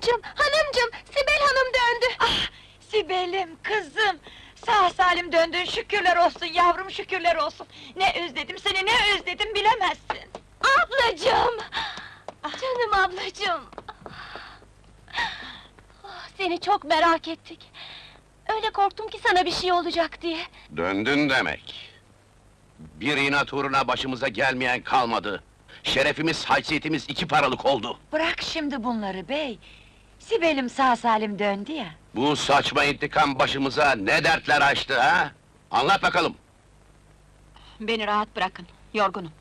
Hanımcım, hanımcım, Sibel Hanım döndü. Ah, Sibel'im, kızım! Sağ salim döndün, şükürler olsun yavrum, şükürler olsun! Ne özledim seni, ne özledim bilemezsin! Ablacığım! Canım ablacığım! Ah, Seni çok merak ettik. Öyle korktum ki sana bir şey olacak diye. Döndün demek. Bir inat uğruna başımıza gelmeyen kalmadı. Şerefimiz, haysiyetimiz iki paralık oldu. Bırak şimdi bunları bey! Sibel'im sağ salim döndü ya! Bu saçma intikam başımıza ne dertler açtı ha? Anlat bakalım. Beni rahat bırakın, yorgunum.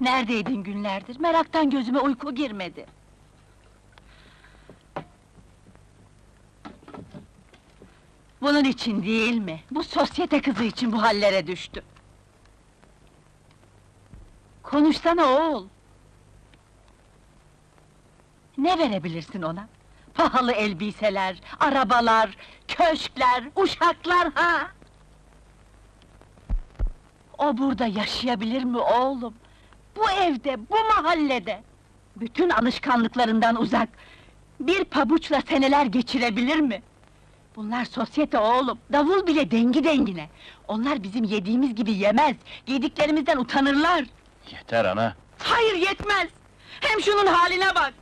Neredeydin günlerdir? Meraktan gözüme uyku girmedi. Bunun için değil mi? Bu sosyete kızı için bu hallere düştü. Konuşsana oğul! Ne verebilirsin ona? Pahalı elbiseler, arabalar, köşkler, uşaklar ha! O burada yaşayabilir mi oğlum? Bu evde, bu mahallede! Bütün alışkanlıklarından uzak, bir pabuçla seneler geçirebilir mi? Bunlar sosyete oğlum, davul bile dengi dengine! Onlar bizim yediğimiz gibi yemez, giydiklerimizden utanırlar! Yeter ana! Hayır yetmez! Hem şunun haline bak!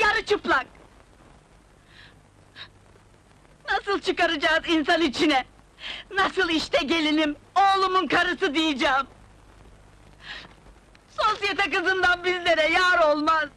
Yarı çıplak! Nasıl çıkaracağız insan içine? Nasıl işte gelinim, oğlumun karısı diyeceğim! Sosyete kızından bizlere yar olmaz!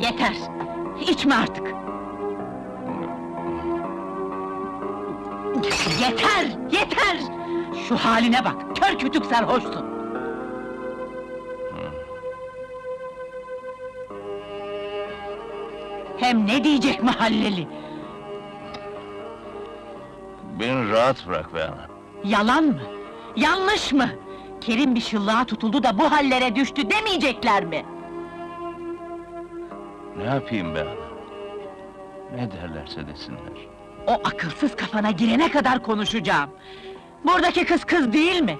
Yeter! İçme artık! Yeter! Yeter! Şu haline bak, kör kütük sarhoşsun! Hem ne diyecek mahalleli? Beni rahat bırak be ana! Yalan mı? Yanlış mı? Kerim bir şıllığa tutuldu da bu hallere düştü demeyecekler mi? Ne yapayım be ana? Ne derlerse desinler. O akılsız kafana girene kadar konuşacağım. Buradaki kız kız değil mi?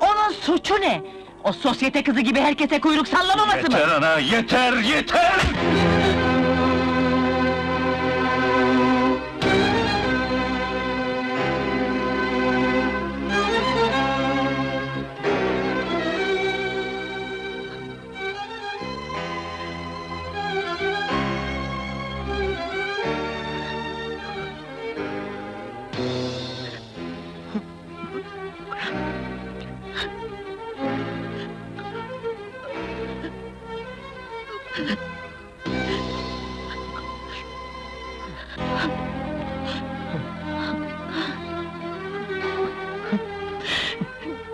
Onun suçu ne? O sosyete kızı gibi herkese kuyruk sallamaması mı? Yeter ana, yeter, yeter!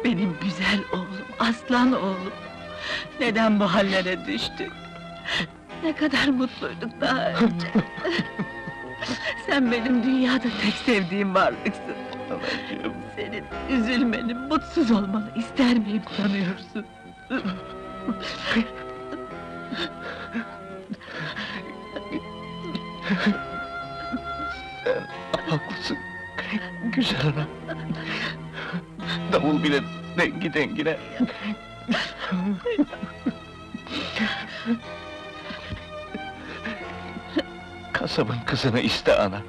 Benim güzel oğlum, aslan oğlum. Neden bu hallere düştük? Ne kadar mutluyduk daha önce. Sen benim dünyada tek sevdiğim varlıksın. Anacığım! Senin üzülmeni, mutsuz olmanı ister miyim sanıyorsun? Haklısın! Güzel ana! Davul bile dengi dengine! kasabın kızını iste ana.